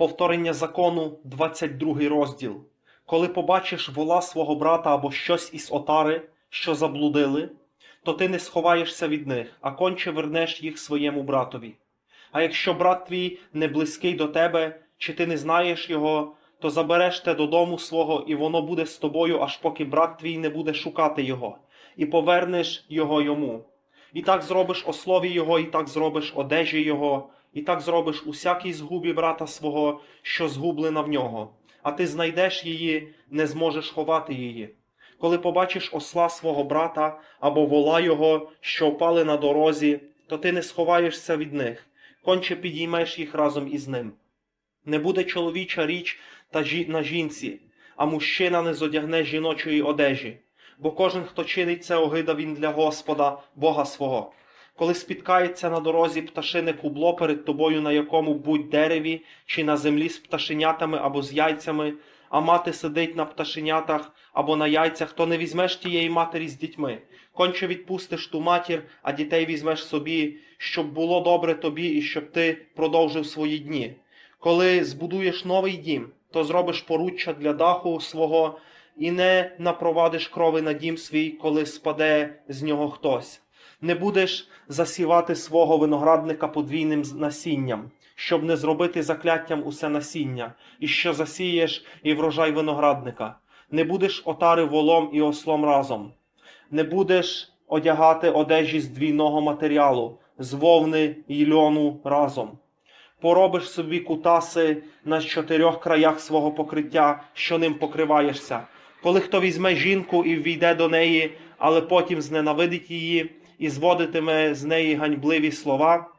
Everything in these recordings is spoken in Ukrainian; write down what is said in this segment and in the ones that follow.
Повторення закону, 22 розділ. Коли побачиш вола свого брата або щось із отари, що заблудили, то ти не сховаєшся від них, а конче вернеш їх своєму братові. А якщо брат твій не близький до тебе, чи ти не знаєш його, то забереш те додому свого, і воно буде з тобою, аж поки брат твій не буде шукати його, і повернеш його йому. І так зробиш ослові його, і так зробиш одежі його, і так зробиш усякій згубі брата свого, що згублена в нього, а ти знайдеш її, не зможеш ховати її. Коли побачиш осла свого брата або вола його, що впали на дорозі, то ти не сховаєшся від них, конче підіймеш їх разом із ним. Не буде чоловіча річ та жі... на жінці, а мужчина не зодягне жіночої одежі, бо кожен, хто чинить це огида він для Господа, Бога свого. Коли спіткається на дорозі пташине кубло перед тобою, на якому будь дереві, чи на землі з пташенятами або з яйцями, а мати сидить на пташенятах або на яйцях, то не візьмеш тієї матері з дітьми. Конче відпустиш ту матір, а дітей візьмеш собі, щоб було добре тобі і щоб ти продовжив свої дні. Коли збудуєш новий дім, то зробиш поруччя для даху свого і не напровадиш крови на дім свій, коли спаде з нього хтось. Не будеш засівати свого виноградника подвійним насінням, щоб не зробити закляттям усе насіння, і що засієш і врожай виноградника. Не будеш отари волом і ослом разом. Не будеш одягати одежі з двійного матеріалу, з вовни й льону разом. Поробиш собі кутаси на чотирьох краях свого покриття, що ним покриваєшся. Коли хто візьме жінку і ввійде до неї, але потім зненавидить її і зводитиме з неї ганьбливі слова,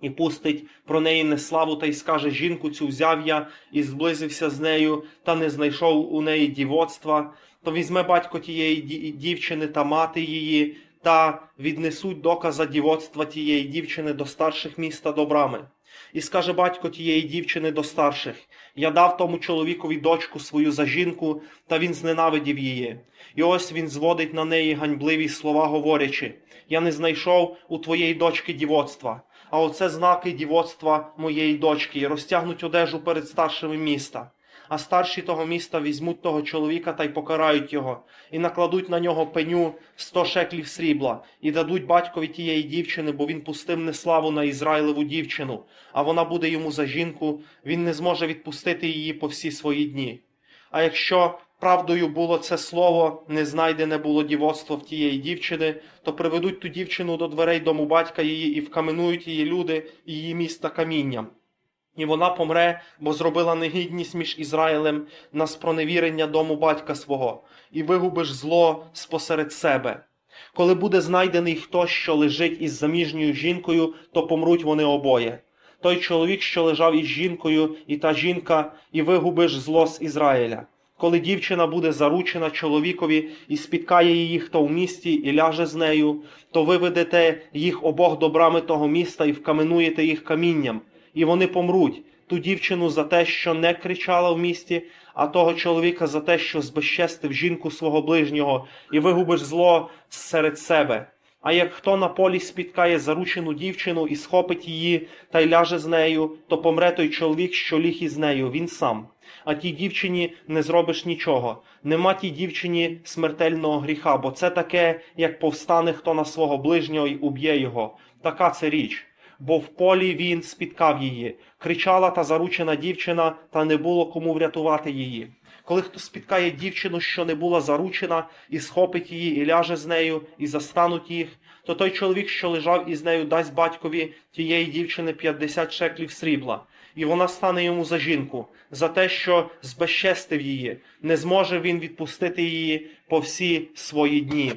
і пустить про неї неславу та й скаже жінку цю взяв я і зблизився з нею, та не знайшов у неї дівоцтва, то візьме батько тієї дівчини та мати її, та віднесуть доказа дівоцтва тієї дівчини до старших міста до брами. І скаже батько тієї дівчини до старших: Я дав тому чоловікові дочку свою за жінку, та він зненавидів її. І ось він зводить на неї ганьбливі слова, говорячи: Я не знайшов у твоєї дочки дівоцтва. А оце знаки дівоцтва моєї дочки, і розтягнуть одежу перед старшими міста. А старші того міста візьмуть того чоловіка та й покарають його, і накладуть на нього пеню сто шеклів срібла, і дадуть батькові тієї дівчини, бо він пустив неславу на Ізраїлеву дівчину, а вона буде йому за жінку, він не зможе відпустити її по всі свої дні. А якщо правдою було це слово, не знайдене було дівоцтво в тієї дівчини, то приведуть ту дівчину до дверей дому батька її і вкаменують її люди і її міста камінням. І вона помре, бо зробила негідність між Ізраїлем на спроневірення дому батька свого, і вигубиш зло спосеред себе. Коли буде знайдений хтось, що лежить із заміжньою жінкою, то помруть вони обоє. Той чоловік, що лежав із жінкою, і та жінка, і вигубиш зло з Ізраїля. Коли дівчина буде заручена чоловікові і спіткає її хто в місті і ляже з нею, то виведете їх обох до брами того міста і вкаменуєте їх камінням, і вони помруть. Ту дівчину за те, що не кричала в місті, а того чоловіка за те, що збезчестив жінку свого ближнього, і вигубиш зло серед себе. А як хто на полі спіткає заручену дівчину і схопить її та й ляже з нею, то помре той чоловік, що ліг із нею, він сам. А тій дівчині не зробиш нічого. Нема тій дівчині смертельного гріха, бо це таке, як повстане хто на свого ближнього й уб'є його. Така це річ. Бо в полі він спіткав її. Кричала та заручена дівчина, та не було кому врятувати її. Коли хто спіткає дівчину, що не була заручена, і схопить її, і ляже з нею, і застануть їх, то той чоловік, що лежав із нею, дасть батькові тієї дівчини 50 шеклів срібла, і вона стане йому за жінку, за те, що збезчестив її, не зможе він відпустити її по всі свої дні.